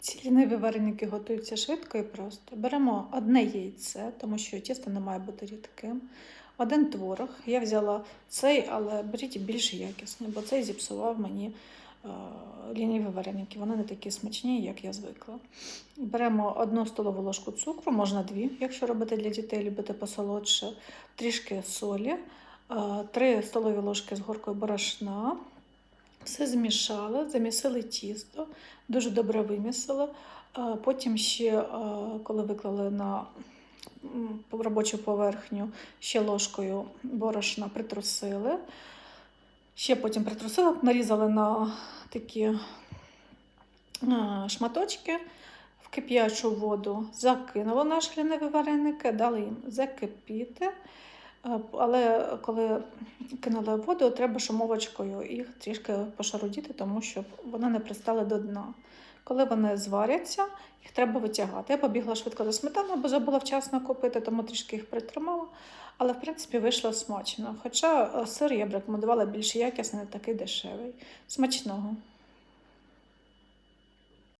Ці ліниві вареники готуються швидко і просто. Беремо одне яйце, тому що тісто не має бути рідким. Один творог. Я взяла цей, але беріть більш якісний, бо цей зіпсував мені е, ліниві вареники. Вони не такі смачні, як я звикла. Беремо одну столову ложку цукру, можна дві, якщо робити для дітей, любите посолодше, трішки солі, е, три столові ложки з горкою борошна. Все змішали, замісили тісто, дуже добре вимісили. Е, Потім ще, коли виклали на робочу поверхню, ще ложкою борошна притрусили. Ще потім притрусили, нарізали на такі шматочки в кип'ячу воду, закинули наші ліниві вареники, дали їм закипіти. Е, Але коли кинули воду, треба шумовочкою їх трішки пошарудіти, тому щоб вони не пристали до дна. Коли вони зваряться, їх треба витягати. Я побігла швидко до сметани, бо забула вчасно купити, тому трішки їх притримала. Але в принципі вийшло смачно. Хоча е, сир я б рекомендувала більш якісний, такий дешевий. Смачного.